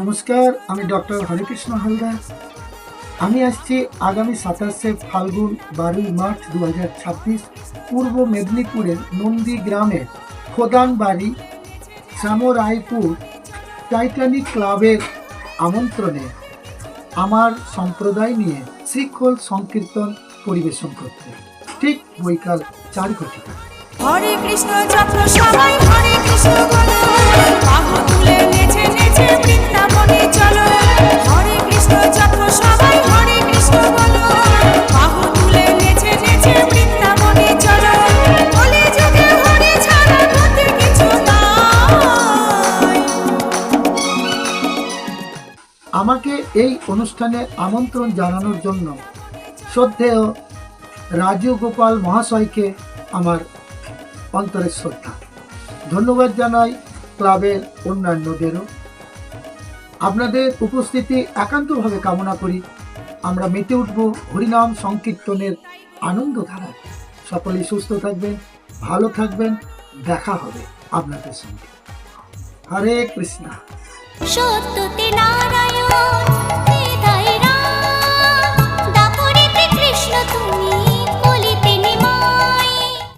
নমস্কার, আমি ডক্টর হরিকৃষ্ণ হালদার। আমি আসছি আগামী সাতাশে ফাল্গুন বারোই মার্চ দু হাজার ছাব্বিশ পূর্ব মেদিনীপুরের নন্দী গ্রামের খোদান বাড়ি শ্যামরায়পুর টাইটানিক ক্লাবের আমন্ত্রণে আমার সম্প্রদায় নিয়ে শ্রীখোল সংকীর্তন পরিবেশন করতে। ঠিক বৈকাল চার ঘটিকা। হরে কৃষ্ণ সবাই আমাকে এই অনুষ্ঠানে আমন্ত্রণ জানানোর জন্য শ্রদ্ধেয় রাজু গোপাল মহাশয়কে আমার অন্তরের শ্রদ্ধা। ধন্যবাদ জানাই ক্লাবের অন্যান্যদেরও। আপনাদের উপস্থিতি একান্তভাবে কামনা করি। আমরা মেতে উঠব হরিনাম সংকীর্তনের আনন্দ ধারায় সকলেই সুস্থ থাকবেন, ভালো থাকবেন, দেখা হবে আপনাদের সঙ্গে। হরে কৃষ্ণা।